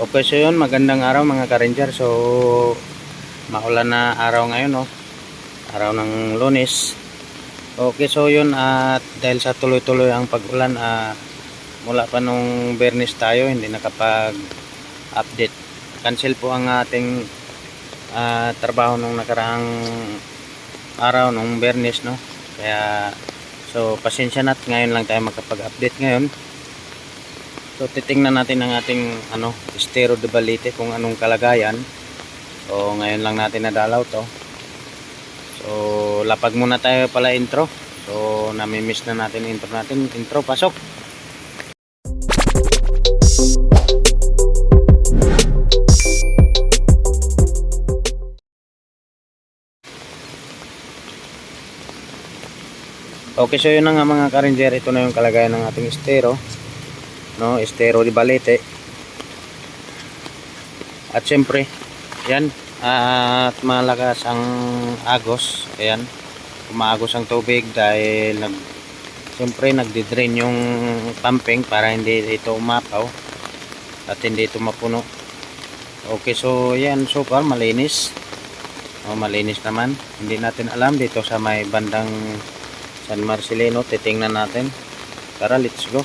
Okay, so yun, magandang araw mga ka-ranger. So, maulan na araw ngayon, no? Araw ng lunes. Okay, so yun, at dahil sa tuloy-tuloy ang pag-ulan, ah, mula pa nung bernis tayo, hindi nakapag-update. Cancel po ang ating ah, trabaho nung nakaraang araw, nung bernis, no? Kaya, so, pasensya na at ngayon lang tayo makapag-update ngayon. So titingnan natin ang ating ano, estero de Balite kung anong kalagayan. So ngayon lang natin nadalaw to. So lapag muna tayo pala intro. So nami-miss na natin intro natin. Intro pasok. Okay, so yun na nga mga ka-ranger. Ito na yung kalagayan ng ating estero no? Estero di balete. At syempre yan at malakas ang agos ayan. Umaagos ang tubig dahil nag syempre nagdi-drain yung pumping para hindi ito umapaw at hindi ito mapuno. Okay so yan so far malinis. O malinis naman. Hindi natin alam dito sa may bandang San Marcelino. Titingnan natin. Tara let's go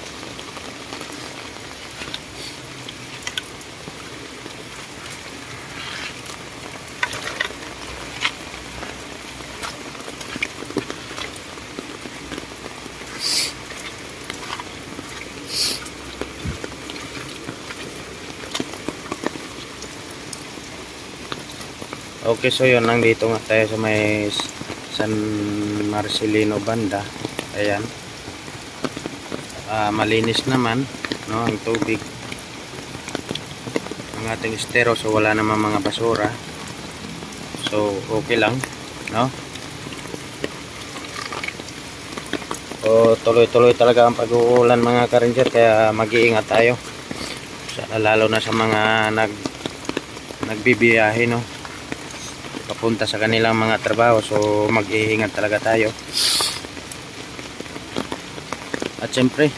Okay, so yun, nandito nga tayo sa may San Marcelino banda. Ayan. Ah, malinis naman, no, ang tubig. Ang ating estero, so wala naman mga basura. So, okay lang, no? O, tuloy-tuloy talaga ang pag-uulan mga ka-ranger, kaya mag-iingat tayo. Lalo na sa mga nag nagbibiyahe, no? Papunta sa kanilang mga trabaho so mag-iingat talaga tayo. At syempre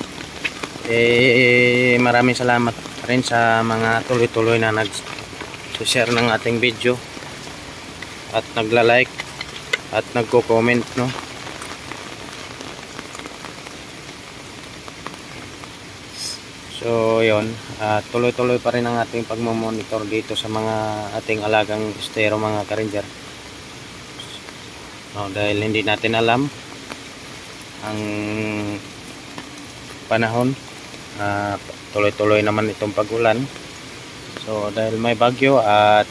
eh maraming salamat rin sa mga tuloy-tuloy na nag-share ng ating video at nagla-like at nagko-comment no So, yon ah, tuloy-tuloy pa rin ang ating pagmamonitor dito sa mga ating alagang estero mga ka-ranger. No, dahil hindi natin alam ang panahon. Ah, tuloy-tuloy naman itong pag-ulan. So, dahil may bagyo at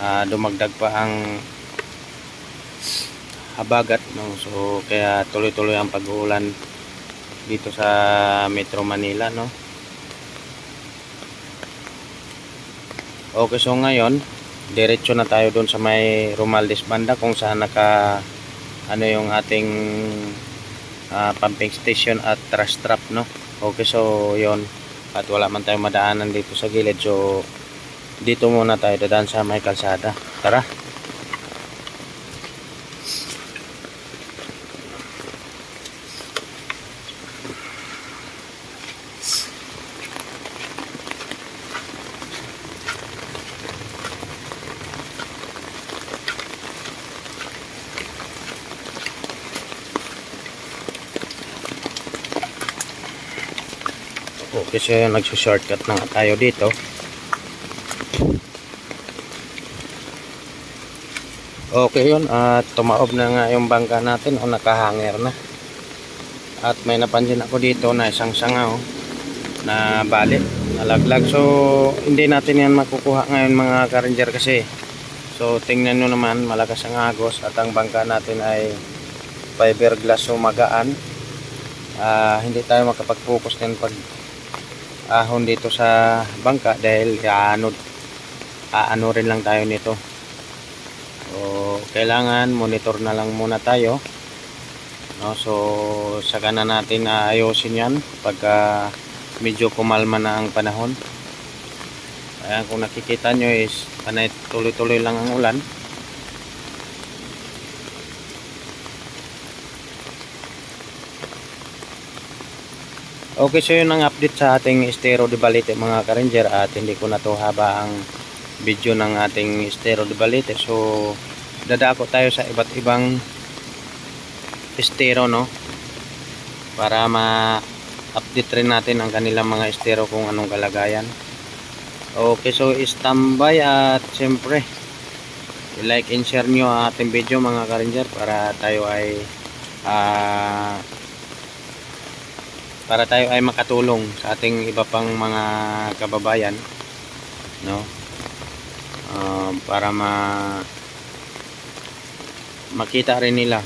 ah, dumagdag pa ang habagat. No? So, kaya tuloy-tuloy ang pag-uulan dito sa Metro Manila no? Okay so ngayon diretso na tayo doon sa may Romaldes banda kung saan naka ano yung ating ah, pumping station at trash trap no? Okay so yon at wala man tayong madaanan dito sa gilid so dito muna tayo dadaan sa may kalsada. Tara Okay, so yun, nagsushortcut na tayo dito. Okay yun, at tumaob na nga yung bangka natin o nakahanger na. At may napansin ako dito na isang sanga oh, na bali, nalaglag. So, hindi natin yan makukuha ngayon mga ka-ranger kasi. So, tingnan nyo naman, malakas ang agos at ang bangka natin ay fiberglass so magaan. Ah, hindi tayo makapag-focus din pag ahon dito sa bangka dahil aano aano rin lang tayo nito. So kailangan monitor na lang muna tayo. No so saka na natin aayusin yan pagka medyo kumalma na ang panahon. Ayan kung nakikita nyo is panay tuloy tuloy lang ang ulan Okay, so yun ang update sa ating estero de Balite mga ka-ranger at hindi ko na to haba ang video ng ating estero de Balite. So, dadako tayo sa iba't ibang estero, no? Para ma-update rin natin ang kanilang mga estero kung anong kalagayan. Okay, so standby at siyempre, like and share nyo ating video mga ka-ranger para tayo ay ah para tayo ay makatulong sa ating iba pang mga kababayan no? Ah, para ma makita rin nila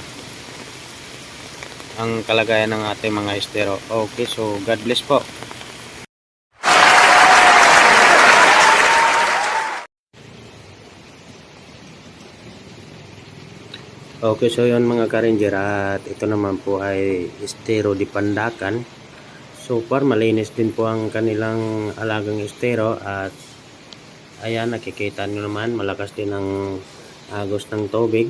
ang kalagayan ng ating mga estero. Okay so God bless po. Okay, so yun mga ka-ranger at ito naman po ay estero di Pandakan. So far, malinis din po ang kanilang alagang estero at ayan, nakikita nyo naman, malakas din ang agos ng tubig.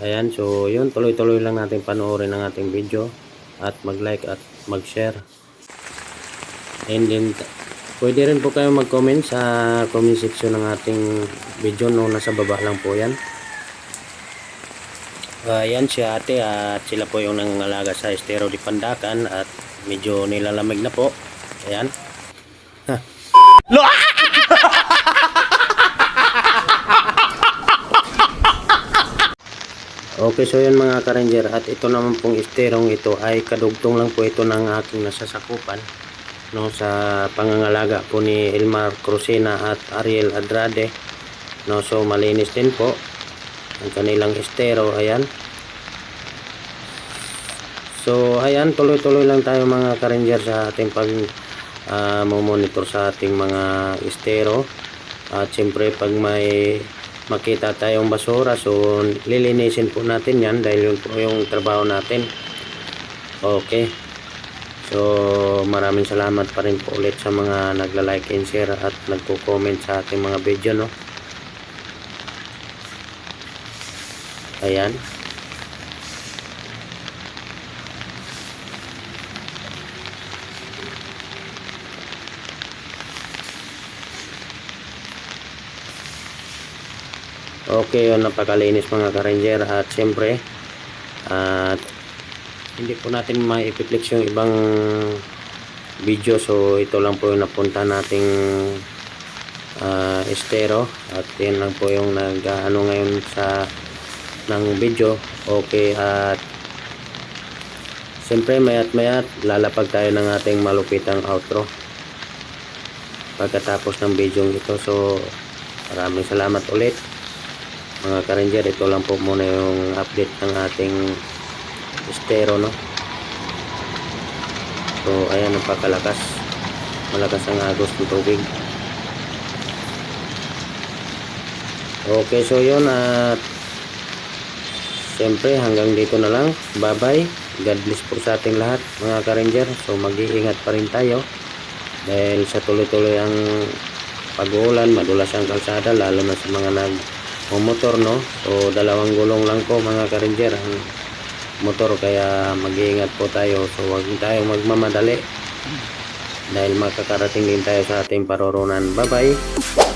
Ayan, so yun, tuloy-tuloy lang natin panoorin ang ating video at mag-like at mag-share. And then, pwede rin po kayo mag-comment sa comment section ng ating video no, nasa baba lang po yan. Ayan si ate at sila po yung nangangalaga sa estero di Pandakan at medyo nilalamig na po. Ayan. Ha. Okay, so yun mga ka-ranger at ito naman pong esterong ito ay kadugtong lang po ito ng aking nasasakupan no sa pangangalaga po ni Elmar Crucena at Ariel Adrade no so malinis din po ang kanilang estero ayan so ayan tuloy-tuloy lang tayo mga ka-ranger sa ating pag ah, monitor sa ating mga estero. At siyempre pag may makita tayong basura so lilinisin po natin yan dahil yun po yung trabaho natin. Okay. So maraming salamat pa rin po ulit sa mga nagla-like and share at nagko-comment sa ating mga video no? Ayan Okay, yun, napakalinis mga ka-ranger at siyempre at hindi po natin maipiplex yung ibang video so ito lang po yung napunta nating ah, estero at yan lang po yung nag ano ngayon sa ng video okay at siyempre mayat mayat lalapag tayo ng ating malupitang outro pagkatapos ng video ito so maraming salamat ulit mga ka-ranger ito lang po muna yung update ng ating estero no? So ayan ang pagkalakas malakas ang agos ng tubig. Okay so yun at siyempre hanggang dito na lang. Bye bye God bless po sa ating lahat mga ka-ranger. So mag-iingat pa rin tayo. Dahil sa tuloy-tuloy ang pag-uulan madulas ang kalsada lalo na sa mga nag motor no? So dalawang gulong lang po mga ka-ranger ang motor. Kaya mag-iingat po tayo. So huwag tayo magmamadali. Dahil makakarating din tayo sa ating paroronan bye bye